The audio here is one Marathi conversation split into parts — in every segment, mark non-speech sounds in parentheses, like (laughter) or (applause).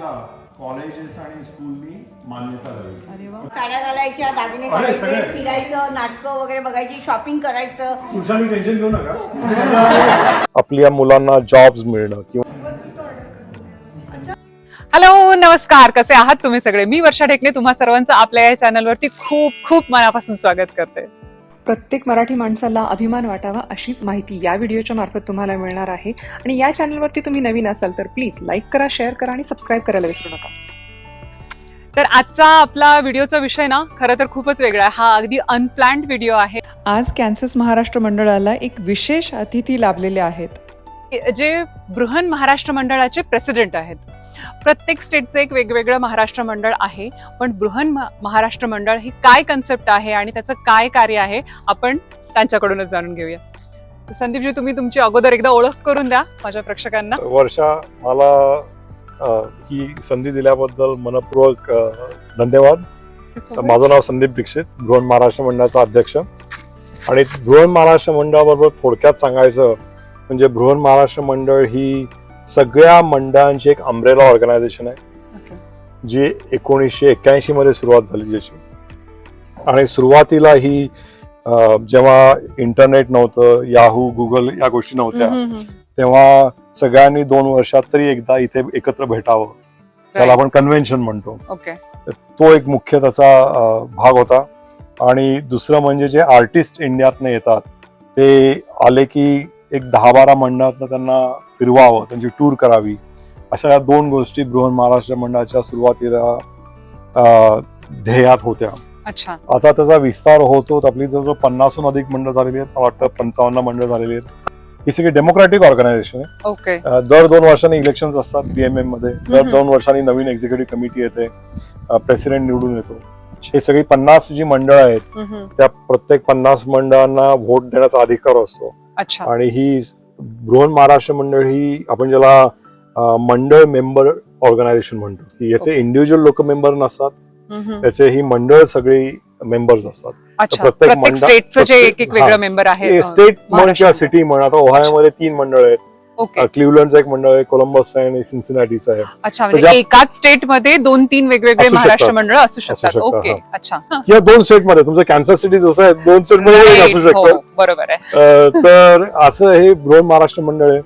कॉलेजेस आणि स्कूलनी मान्यता वा. साड्या घालायच्या दागिने अरे, घालायचे सगळे. फिरायचं नाटकं वगैरे बघायची शॉपिंग करायचं. पुरुषांनी टेन्शन घेऊ नका. आपल्या मुलांना जॉब्स मिळणं किंवा हॅलो नमस्कार. कसे आहात तुम्ही सगळे? मी वर्षा ढेकणे. तुम्हा सर्वांचं आपल्या या चॅनलवरती खूप खूप मनापासून स्वागत करते. प्रत्येक मराठी माणसाला अभिमान वाटावा अशीच माहिती या व्हिडिओच्या मार्फत तुम्हाला मिळणार आहे. आणि या चॅनलवरती तुम्ही नवीन असाल तर प्लीज लाईक करा शेअर करा आणि सबस्क्राईब करायला विसरू नका. तर आजचा आपला व्हिडिओचा विषय ना खरं तर खूपच वेगळा आहे. हा अगदी अनप्लॅन्ड व्हिडिओ आहे. आज कॅन्सस महाराष्ट्र मंडळाला एक विशेष अतिथी लाभलेले आहेत. जे बृहन महाराष्ट्र मंडळाचे प्रेसिडेंट आहेत. प्रत्येक स्टेटचं एक वेगवेगळं महाराष्ट्र मंडळ आहे. पण बृहन महाराष्ट्र मंडळ हे काय कन्सेप्ट आहे आणि त्याचं काय कार्य आहे आपण त्यांच्याकडूनच जाणून घेऊया. संदीपजी तुम्ही तुमची अगोदर एकदा ओळख करून द्या माझ्या प्रेक्षकांना. वर्षा मला ही संधी दिल्याबद्दल मनपूर्वक धन्यवाद. माझं नाव संदीप दीक्षित बृहन महाराष्ट्र मंडळाचा अध्यक्ष. आणि बृहन महाराष्ट्र मंडळाबरोबर थोडक्यात सांगायचं म्हणजे बृहन महाराष्ट्र मंडळ ही सगळ्या मंडळांची एक अम्ब्रेला ऑर्गनायझेशन आहे. जी एकोणीसशे एक्क्याऐंशी मध्ये सुरुवात झाली ज्याची. आणि सुरुवातीला ही जेव्हा इंटरनेट नव्हतं याहू गुगल या गोष्टी नव्हत्या. तेव्हा सगळ्यांनी दोन वर्षात तरी एकदा इथे एकत्र भेटावं. त्याला आपण कन्व्हेन्शन म्हणतो. तो एक मुख्य त्याचा भाग होता. आणि दुसरं म्हणजे जे आर्टिस्ट इंडियातनं येतात ते आले की एक दहा बारा मंडळातनं त्यांना फिरवावं त्यांची टूर करावी. अशा या दोन गोष्टी बृहन महाराष्ट्र मंडळाच्या सुरुवातीला ध्येयात होत्या. अच्छा. आता त्याचा विस्तार होत आपली जवळजवळ पन्नासहून अधिक मंडळ झालेली आहेत. मला वाटतं पंचावन्न मंडळ झालेली आहेत. ही सगळी डेमोक्रॅटिक ऑर्गनायझेशन आहे. ओके दर दोन वर्षांनी इलेक्शन असतात बीएमएममध्ये. दर. दोन वर्षांनी नवीन एक्झिक्युटिव्ह कमिटी येते. प्रेसिडेंट निवडून येतो. हे सगळी पन्नास जी मंडळ आहेत. त्या प्रत्येक पन्नास मंडळांना व्होट देण्याचा अधिकार असतो. अच्छा. आणि ही बृहन महाराष्ट्र मंडळ ही आपण ज्याला मंडळ मेंबर ऑर्गनायझेशन म्हणतो की याचे Okay. इंडिव्हिज्युअल लोक मेंबर नसतात हम्म, हम्म. याचे ही मंडळ सगळी मेंबर्स असतात प्रत्येक प्रत्येक मंडळ- स्टेटचं जे एक एक प्रत्येक- वेगळं. मेंबर आहे स्टेट म्हण किंवा. सिटी म्हण आता ओहायोमध्ये तीन मंडळ आहेत ओके. क्लिवलंडचं एक मंडळ आहे कोलंबसचं आहे आणि सिन्सिनाटीचं आहे. अच्छा म्हणजे एकाच स्टेटमध्ये दोन तीन वेगवेगळे असू महाराष्ट्र. मंडळ असू शकतात. शकतात, ओके. हा. अच्छा. किंवा दोन स्टेटमध्ये तुमचं कॅन्सर सिटी जसं आहे दोन स्टेटमध्ये Right. असू शकतं हो, बरोबर आहे. अं, तर असं हे बृहन महाराष्ट्र मंडळ आहे.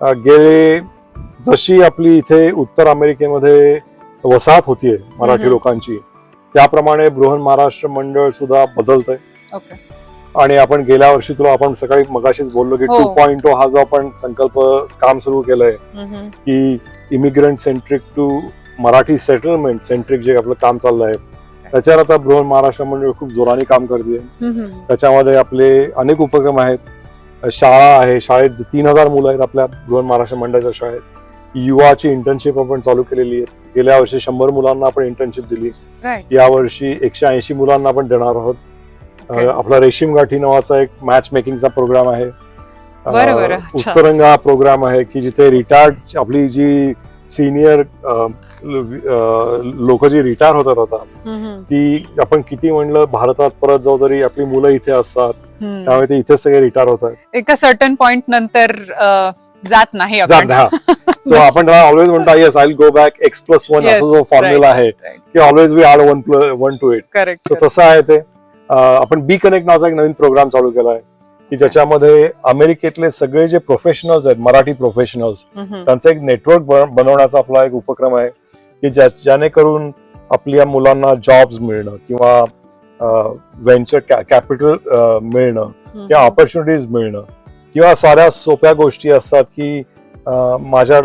अं, गेले जशी आपली इथे उत्तर अमेरिकेमध्ये वसाहत होतीये मराठी हम्म. लोकांची त्याप्रमाणे बृहन महाराष्ट्र मंडळ सुद्धा बदलतंय. ओके. आणि आपण गेल्या वर्षी तुला आपण सकाळी मगाशीच बोललो की हो. टू पॉईंट हा जो आपण संकल्प काम सुरू केलंय की immigrant centric to Marathi settlement centric जे आपलं काम चाललं आहे त्याच्यावर आता बृहन महाराष्ट्र मंडळ खूप जोराने काम करते. त्याच्यामध्ये आपले अनेक उपक्रम आहेत. शाळा आहे शाळेत तीन हजार मुलं आहेत आपल्या बृहन महाराष्ट्र मंडळाच्या शाळेत. युवाची इंटर्नशिप आपण चालू केलेली आहे. गेल्या वर्षी शंभर मुलांना आपण इंटर्नशिप दिली. यावर्षी एकशे ऐंशी मुलांना आपण देणार आहोत. आपला रेशीम गाठी नावाचा एक मॅच मेकिंगचा प्रोग्राम आहे. उत्तरंग हा प्रोग्राम आहे की जिथे रिटायर्ड आपली जी सिनियर लोक जी रिटायर होतात आता. ती आपण किती म्हणलं भारतात परत जाऊ तरी आपली मुलं इथे असतात. त्यामुळे ते इथेच सगळे रिटायर होत आहेत एका सर्टन पॉइंट नंतर जात नाही सो आपण ऑलवेज (laughs) म्हणतो yes I go back X plus one असा जो फॉर्म्युला आहे की always we add one one two eight correct so तसं आहे ते. आपण बी कनेक्ट नावाचा एक नवीन प्रोग्राम चालू केला आहे की ज्याच्यामध्ये अमेरिकेतले सगळे जे प्रोफेशनल्स आहेत मराठी प्रोफेशनल्स त्यांचं एक नेटवर्क बनवण्याचा आपला एक उपक्रम आहे की ज्या ज्याने करून आपल्या मुलांना जॉब्स मिळणं किंवा व्हेंचर कॅपिटल मिळणं किंवा ऑपॉर्च्युनिटीज मिळणं किंवा साऱ्या सोप्या गोष्टी असतात की माझ्या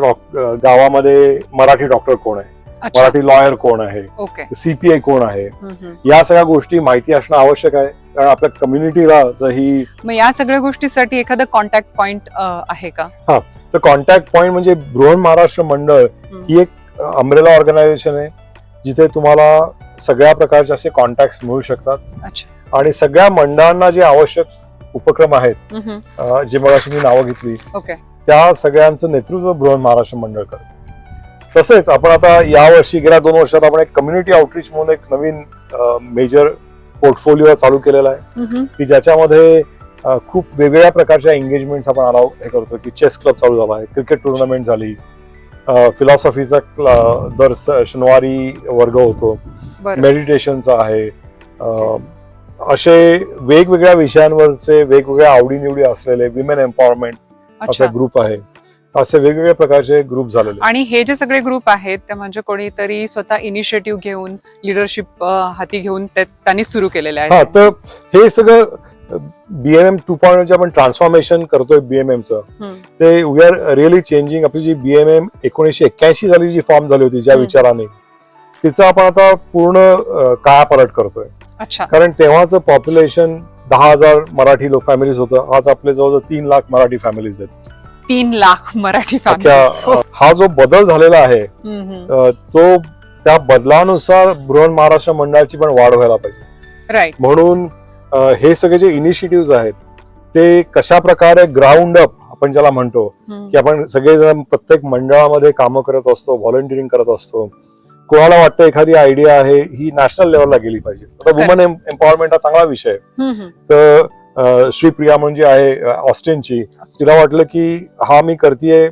गावामध्ये मराठी डॉक्टर कोण आहे? मराठी लॉयर कोण आहे? सीपीआय कोण आहे. या सगळ्या गोष्टी माहिती असणं आवश्यक आहे. कारण आपल्या कम्युनिटीला ही मग या सगळ्या गोष्टीसाठी एखादं कॉन्टॅक्ट पॉइंट आहे का? तर कॉन्टॅक्ट पॉइंट म्हणजे बृहन महाराष्ट्र मंडळ ही एक अम्ब्रेला ऑर्गनायझेशन आहे जिथे तुम्हाला सगळ्या प्रकारचे असे कॉन्टॅक्ट मिळू शकतात. आणि सगळ्या मंडळांना जे आवश्यक उपक्रम आहेत जे मग मी नावं घेतली त्या सगळ्यांचं नेतृत्व बृहन महाराष्ट्र मंडळ करतं. तसेच आपण आता यावर्षी गेल्या दोन वर्षात आपण एक कम्युनिटी आउटरीच म्हणून एक नवीन मेजर पोर्टफोलिओ चालू केलेला आहे. की ज्याच्यामध्ये खूप वेगवेगळ्या प्रकारच्या एंगेजमेंट आपण अलाव हे करतो की चेस क्लब चालू झाला आहे क्रिकेट टुर्नामेंट झाली फिलॉसॉफीचा दर शनिवारी वर्ग होतो मेडिटेशनचा आहे असे वेगवेगळ्या विषयांवरचे वेगवेगळ्या आवडीनिवडी असलेले विमेन एम्पॉवरमेंट असा ग्रुप आहे. असे वेगवेगळ्या प्रकारचे ग्रुप झालेले आणि हे जे सगळे ग्रुप आहेत ते म्हणजे कोणीतरी स्वतः इनिशिएटिव्ह घेऊन लिडरशिप हाती घेऊन त्यांनी सुरू केलेले हा आहेत तर हे सगळं बीएमएम टू पॉईंट आपण ट्रान्सफॉर्मेशन करतोय बीएमएमचं. ते वी आर रिअली चेंजिंग आपली जी बीएमएम एकोणीसशे एक्क्याऐंशी साली जी फॉर्म झाली होती ज्या. विचाराने तिचं आपण आता पूर्ण अं, कायापालट करतोय. अच्छा. कारण तेव्हाचं पॉप्युलेशन दहा हजार मराठी लोक फॅमिलीज होतं. आज आपले जवळजवळ तीन लाख मराठी फॅमिलीज आहेत. तीन लाख मराठी. हो. जो बदल झालेला आहे तो त्या बदलानुसार बृहन महाराष्ट्र मंडळाची पण वाढ व्हायला पाहिजे राईट म्हणून हे सगळे जे इनिशिएटिव्ह आहेत ते कशा प्रकारे ग्राउंड अप आपण ज्याला म्हणतो. की आपण सगळेजण प्रत्येक मंडळामध्ये कामं करत असतो व्हॉलंटिअरिंग करत असतो कोणाला वाटतं एखादी आयडिया आहे ही नॅशनल लेवलला गेली पाहिजे आता वुमन एम्पॉवरमेंट हा चांगला विषय. तर श्रीप्रिया म्हणजे आहे ऑस्टिनची तिला वाटलं की हा मी करतेय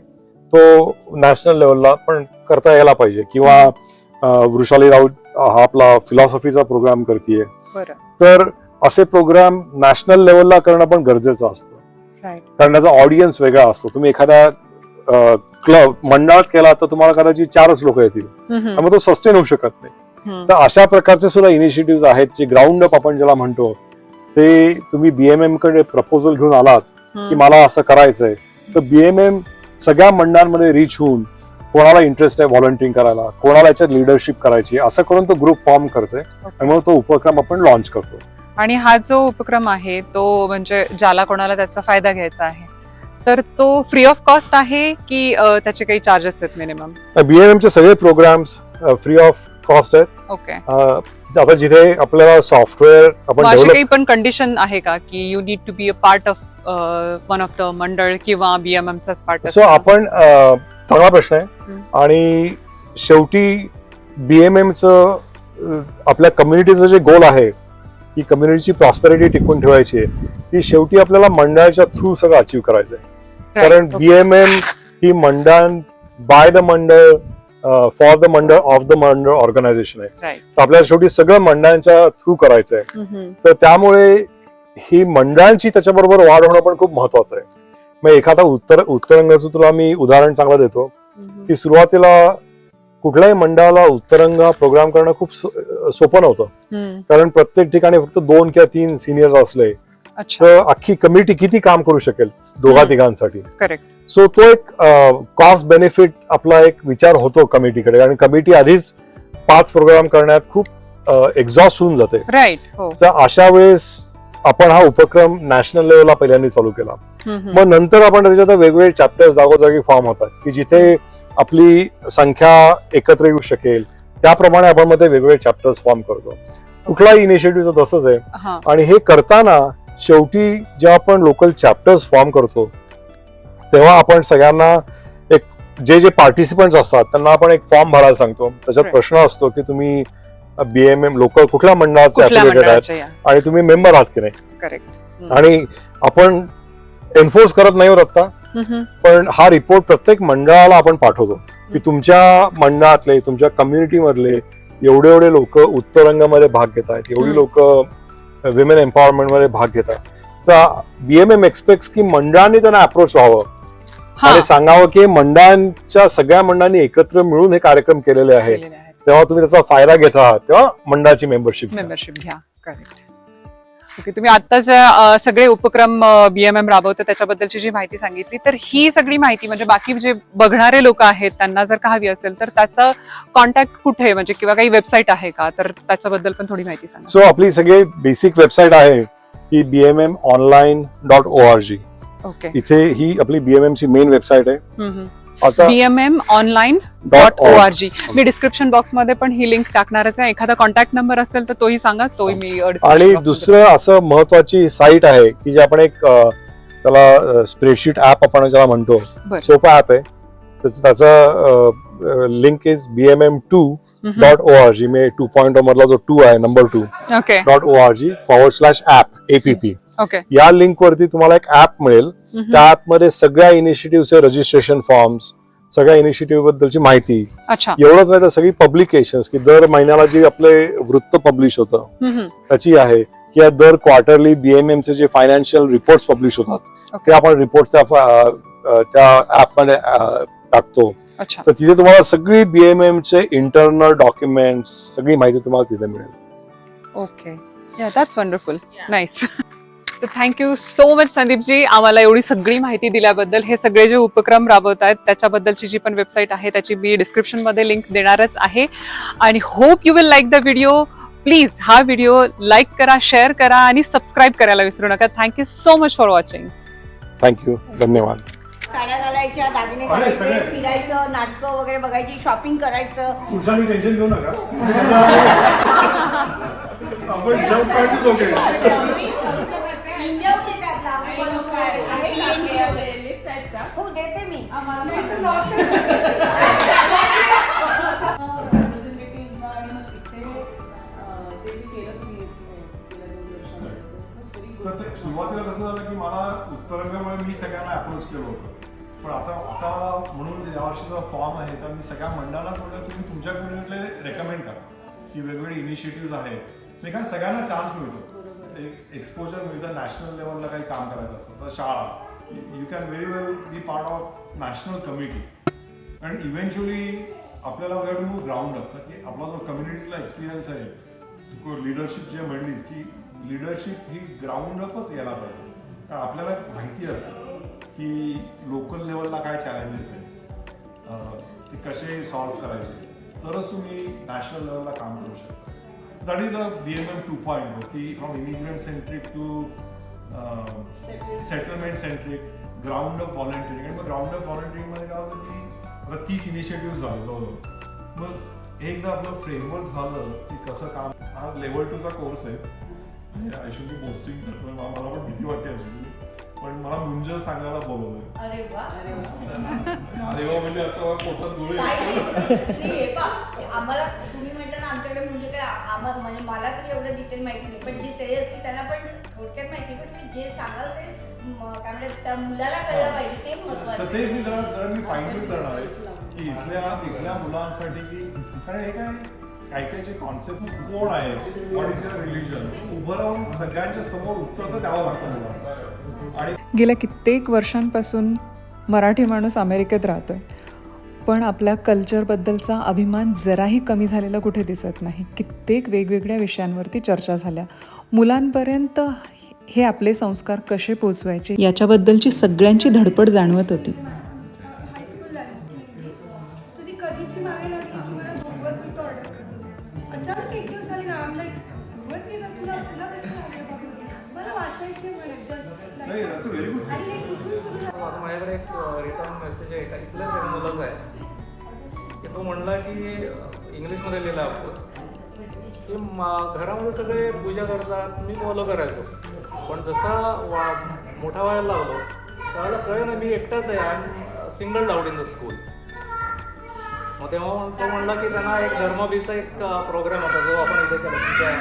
तो नॅशनल लेवलला पण करता यायला पाहिजे. किंवा वृषाली राऊत हा आपला फिलॉसॉफीचा प्रोग्राम करतेय. तर असे प्रोग्राम नॅशनल लेवलला करणं पण गरजेचं असतं. कारण त्याचा ऑडियन्स वेगळा असतो. तुम्ही एखाद्या क्लब मंडळात केला तर तुम्हाला कदाचित चारच लोक येतील. त्यामुळे तो सस्टेन होऊ शकत नाही. तर अशा प्रकारचे सुद्धा इनिशिएटिव्ह आहेत जे ग्राउंड अप आपण ज्याला म्हणतो ते तुम्ही बीएमएमकडे प्रपोजल घेऊन आलात की मला असं करायचंय. तर बीएमएम सगळ्या मंडळांमध्ये रिच होऊन कोणाला इंटरेस्ट आहे व्हॉलंटिअरिंग करायला कोणाला याच्यात लिडरशिप करायची असं करून तो ग्रुप फॉर्म करते आणि मग तो उपक्रम आपण लॉन्च करतो. आणि हा जो उपक्रम आहे तो म्हणजे ज्याला कोणाला त्याचा फायदा घ्यायचा आहे तर तो फ्री ऑफ कॉस्ट आहे की त्याचे काही चार्जेस आहेत मिनिमम बीएमएम चे सगळे प्रोग्राम्स फ्री ऑफ कॉस्ट आहेत. ओके आता जिथे आपल्याला सॉफ्टवेअर आपण अशी काही पण कंडिशन आहे का की you need to be a part of one of the mandal किंवा बीएमएम चाच पार्ट सो आपण अं, चांगला प्रश्न आहे. हम्म. आणि शेवटी बीएमएमचं आपल्या कम्युनिटीचं जे गोल आहे की कम्युनिटीची प्रॉस्पेरिटी टिकून ठेवायची आहे ती शेवटी आपल्याला मंडळाच्या थ्रू सगळं अचीव्ह करायचं आहे. कारण बीएमएम ही मंडळ by the mandal for the mandal of the mandal organization आहे. तर आपल्याला शेवटी सगळं मंडळांच्या थ्रू करायचं आहे तर त्यामुळे ही मंडळांची त्याच्याबरोबर वाढ होणं पण खूप महत्वाचं आहे. मग एखादा उत्तर उत्तरंगाचं तुला मी उदाहरण चांगलं देतो. की सुरुवातीला कुठल्याही मंडळाला उत्तरंग प्रोग्राम करणं खूप सोपं नव्हतं. कारण प्रत्येक ठिकाणी फक्त दोन किंवा तीन सिनियर्स असले. तर अख्खी कमिटी किती काम करू शकेल? दोघा. तिघांसाठी. करेक्ट सो तो एक कॉस्ट बेनिफिट आपला एक विचार होतो कमिटीकडे आणि कमिटी आधीच पाच प्रोग्राम करण्यात खूप एक्झॉस्ट होऊन जाते. राईट हो. तर अशा वेळेस आपण हा उपक्रम नॅशनल लेवलला पहिल्यांदा चालू केला. मग नंतर आपण त्याच्यात वेगवेगळे चॅप्टर्स जागोजागी फॉर्म होतात की जिथे आपली संख्या एकत्र येऊ शकेल. त्याप्रमाणे आपण मध्ये वेगवेगळे चॅप्टर्स फॉर्म करतो. कुठलाही इनिशिएटिव्ह तसंच आहे. आणि हे करताना शेवटी जेव्हा आपण लोकल चॅप्टर्स फॉर्म करतो तेव्हा आपण सगळ्यांना एक जे जे पार्टिसिपंट असतात त्यांना आपण एक फॉर्म भरायला सांगतो. त्याच्यात. प्रश्न असतो की तुम्ही बीएमएम लोकल कुठल्या मंडळाचे affiliated आहेत आणि तुम्ही मेंबर आहात की नाही? आणि आपण एन्फोर्स करत नाही होत आता पण हा रिपोर्ट प्रत्येक मंडळाला आपण पाठवतो. की तुमच्या मंडळातले तुमच्या कम्युनिटी मधले एवढे एवढे लोक उत्तरंगामध्ये भाग घेत आहेत एवढी. लोक विमेन एम्पॉवरमेंटमध्ये भाग घेत आहेत. तर बीएमएम एक्सपेक्ट की मंडळांनी त्यांना अप्रोच व्हावं. आणि सांगावं की मंडळांच्या सगळ्या मंडळांनी एकत्र मिळून हे कार्यक्रम केलेले आहेत. तेव्हा तुम्ही त्याचा फायदा घेत आहात तेव्हा मंडळाची मेंबरशिप मेंबरशिप घ्या. करेक्ट ओके तुम्ही आत्ताच अ, सगळे उपक्रम बीएमएम राबवते त्याच्याबद्दलची जी माहिती सांगितली तर ही सगळी माहिती म्हणजे बाकी जे बघणारे लोक आहेत त्यांना जर का हवी असेल तर त्याचा कॉन्टॅक्ट कुठे आहे? म्हणजे किंवा काही वेबसाईट आहे का? तर त्याच्याबद्दल पण थोडी माहिती सांगा. सो आपली सगळी बेसिक वेबसाईट आहे की BMM online dot O R G okay इथे ही आपली बीएमएम ची मेन वेबसाईट आहे. BMM online dot O R G मी डिस्क्रिप्शन बॉक्समध्ये पण ही लिंक टाकणारच आहे. एखादा कॉन्टॅक्ट नंबर असेल तर तोही सांगा तोही मी आणि दुसरं असं महत्वाची साईट आहे की जे आपण एक त्याला स्प्रेडशीट ऍप आपण ज्याला म्हणतो. सोपं ऍप आहे. त्याचं- link is BMM two. Dot O R G may two point मधला जो टू आहे number two dot O R G forward slash app A P link वरती तुम्हाला एक ऍप मिळेल. त्या ऍपमध्ये सगळ्या इनिशिएटिव्हचे रजिस्ट्रेशन फॉर्म्स सगळ्या इनिशिएटिव्ह बद्दलची माहिती. अच्छा. एवढंच नाही तर सगळी पब्लिकेशन्स की दर महिन्याला जे आपले वृत्त पब्लिश होतं. त्याची आहे किंवा दर क्वार्टरली बीएमएम चे जे फायनान्शियल रिपोर्ट्स पब्लिश होतात. ते आपण रिपोर्ट त्या ऍपमध्ये टाकतो. अच्छा. तर तिथे तुम्हाला सगळी बीएमएम चे इंटरनल डॉक्युमेंट सगळी माहिती तुम्हाला तिथे मिळेल. Okay yeah that's wonderful nice तर थँक्यू सो मच संदीपजी आम्हाला एवढी सगळी माहिती दिल्याबद्दल हे सगळे जे उपक्रम राबवत आहेत त्याच्याबद्दलची जी पण वेबसाईट आहे त्याची मी डिस्क्रिप्शनमध्ये लिंक देणारच आहे. आणि hope you will like the video please हा व्हिडिओ लाईक करा शेअर करा आणि सबस्क्राईब करायला विसरू नका. Thank you so much for watching thank you धन्यवाद. साड्या घालायच्या दागिने घालायचे. फिरायचं नाटकं वगैरे बघायची शॉपिंग करायचं. पुरुषांनी टेन्शन घेऊ नका. (laughs) आपण जस्ट पाहिजे ओके इंडिया होते त्यातला, आपण आणि PNG वगैरे. हो देते मी. तर ते सुरुवातीला कसं झालं की मला उत्तरांगामुळे मी सगळ्यांना अप्रोच केलं होतं. पण आता आता मला म्हणून या वर्षीचा फॉर्म आहे तर मी सगळ्या मंडळांना म्हटलं तुम्ही तुमच्या कम्युनिटीला रेकमेंड करा. की वेगवेगळे इनिशिएटिव्ह आहेत. ते काय सगळ्यांना चान्स मिळतो. एक एक्सपोजर मिळतं नॅशनल लेवलला काही काम करायचं असतं तर शाळा. You can very well be part of national committee and eventually आपल्याला वेळ टू मूव ग्राउंड अप की आपला जो कम्युनिटीला एक्सपिरियन्स आहे लिडरशिप जे म्हणलीस की लिडरशिप ही ग्राउंड अपच यायला पाहिजे. कारण आपल्याला माहिती असतं की लोकल लेवलला काय चॅलेंजेस आहेत. ते कसे सॉल्व्ह करायचे. तरच तुम्ही नॅशनल लेवलला काम करू शकता. That is a B M M two point की from immigrant centric to settlement centric ground up volunteering आणि मग ग्राउंड अप व्हॉलेंटिअरिंगमध्ये काय होतं की आता तीस इनिशिएटिव्ह झाले जवळजवळ. मग एकदा आपलं फ्रेमवर्क झालं की कसं काम हा लेवल टूचा कोर्स आहे. आय शुड बी पोस्टिंग मला पण भीती वाटते अजून पण मला मुंज सांगायला बोलवलंय अरे वा. अरे वा. म्हणजे आता पोटात गोळी हे आम्हाला तुम्ही म्हटलं ना आमच्याकडे म्हणजे काय आम्हाला म्हणजे मला तरी एवढं डिटेल माहिती नाही. पण जे ते असते त्यांना पण थोडक्यात माहिती पण मी जे सांगाल ते काय म्हणतात त्या मुलाला कळलं पाहिजे ते तर महत्वाचं तेच मी जरा जरा मी फाईन ट्यून करणार आहे की इथल्या इथल्या मुलांसाठी की कारण हे काय काही काही जे कॉन्सेप्ट कोण आहे व्हॉट इज युअर रिलिजन उभं राहून सगळ्यांच्या समोर उत्तर तर द्यावं लागतं मुलांना. आणि गेल्या कित्येक वर्षांपासून मराठी माणूस अमेरिकेत राहतोय. पण आपल्या कल्चरबद्दलचा अभिमान जराही कमी झालेला कुठे दिसत नाही. कित्येक वेगवेगळ्या विषयांवरती चर्चा झाल्या. मुलांपर्यंत हे आपले संस्कार कसे पोचवायचे? याच्याबद्दलची सगळ्यांची धडपड जाणवत होती. अचानक एक दिवस आली ना मला वाचायची जस्ट माझ्याकडे एक रिटर्न मेसेज आहे. का इथलंच एक मुलंच आहे. की तो म्हणला की इंग्लिशमध्ये लिहिला आपण. की मा- घरामध्ये सगळे पूजा करतात मी फॉलो करायचो. पण जसा वा मोठा व्हायला लागलो त्यावेळेला कळलं ना मी एकटाच आहे. आणि single doubt in the school मग तेव्हा तो म्हणला की त्यांना एक धर्मबीचा एक प्रोग्राम होता जो आपण इथे केला. तुमच्या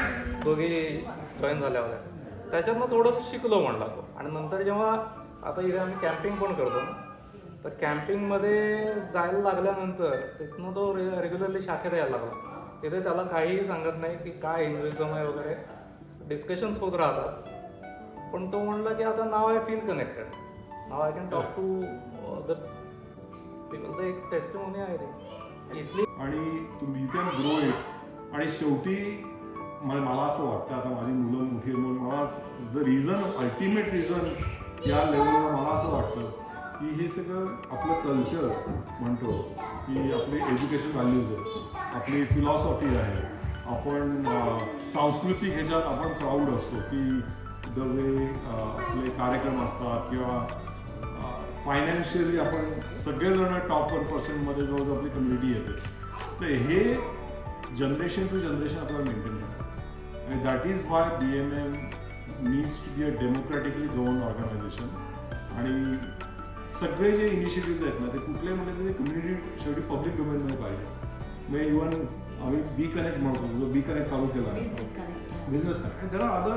दोघी जॉईन झाल्या होत्या त्याच्यातनं थोडं शिकलो म्हणला. तो आणि नंतर जेव्हा आता इथे आम्ही कॅम्पिंग पण करतो. ना तर कॅम्पिंगमध्ये जायला लागल्यानंतर तिथनं तो रे रेग्युलरली शाखेत यायला लागला. तिथे त्याला काहीही सांगत नाही की काय हिंदुइझम आहे वगैरे. डिस्कशन्स होत राहतात. पण तो म्हणला की आता now I feel connected now I can talk to the people एक टेस्टमोनी आहे ते. इथली आणि तुम्ही कॅन ग्रो इट आणि शेवटी मला मला असं वाटतं आता माझी मुलं मोठी म्हणून मला द रिझन अल्टिमेट रिझन या लेवलला मला असं वाटतं की हे सगळं आपलं कल्चर म्हणतो की आपली एज्युकेशन व्हॅल्यूज आहे आपली फिलॉसॉफी आहे. आपण सांस्कृतिक ह्याच्यात आपण प्राऊड असतो की द वे आपले कार्यक्रम असतात किंवा फायनान्शियली आपण सगळेजण टॉप वन पर्सेंटमध्ये जवळजवळ आपली कम्युनिटी येते. तर हे जनरेशन टू जनरेशन आपल्याला मेंटेन करायचं आणि that is why B M M needs to be a democratically govern organisation आणि सगळे जे इनिशिएटिव्ह आहेत ना ते कुठले म्हणजे ते कम्युनिटी शेवटी पब्लिक डोमेनमध्ये पाहिजे. म्हणजे इव्हन आम्ही बी कनेक्ट म्हणतो जो बी कनेक्ट चालू केला. Business connect there are other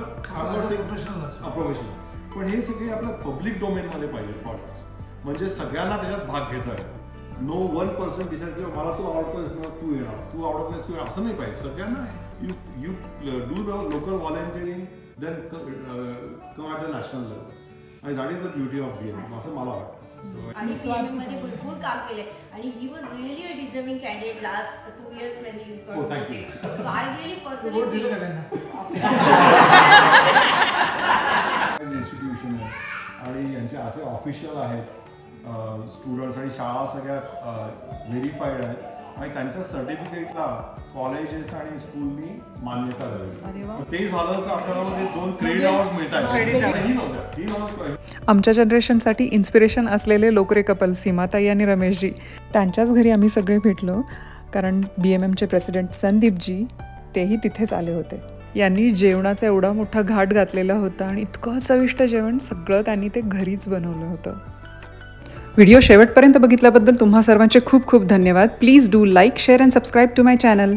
professional पण हे सगळे आपल्या पब्लिक डोमेनमध्ये पाहिजे प्रॉडक्ट्स म्हणजे सगळ्यांना त्याच्यात भाग घेता येईल नो वन पर्सन डिसाईड किंवा मला तू आवडतोयस ना तू येणार तू आवडत नाहीस तू असं नाही पाहिजे. सगळ्यांना you you do the local volunteering then come at the national level आणि that is the beauty of BM असं मला वाटतं. So, आणि बीएममध्ये भरपूर काम केलंय. आणि he was really a deserving candidate last two years when you I really personally institution आहे आणि यांचे असे ऑफिशियल आहेत. स्टुडंट्स आणि शाळा सगळ्या व्हेरीफाईड आहेत. आणि त्यांच्या सर्टिफिकेटला कॉलेजेस आणि स्कूलनी मान्यता द्यावी ते झालं तर आपल्याला हे दोन क्रेडिट आवर्स मिळतात आमच्या जनरेशनसाठी इन्स्पिरेशन असलेले लोकरे कपल सीमाताई आणि रमेशजी. त्यांच्याच घरी आम्ही सगळे भेटलो कारण बी एम एमचे प्रेसिडेंट संदीपजी तेही तिथेच आले होते. यांनी जेवणाचा एवढा मोठा घाट घातलेला होता आणि इतकं चविष्ट जेवण सगळं त्यांनी ते घरीच बनवलं होतं. व्हिडिओ शेवटपर्यंत बघितल्याबद्दल तुम्हा सर्वांचे खूप खूप धन्यवाद. Please do like share and subscribe to my channel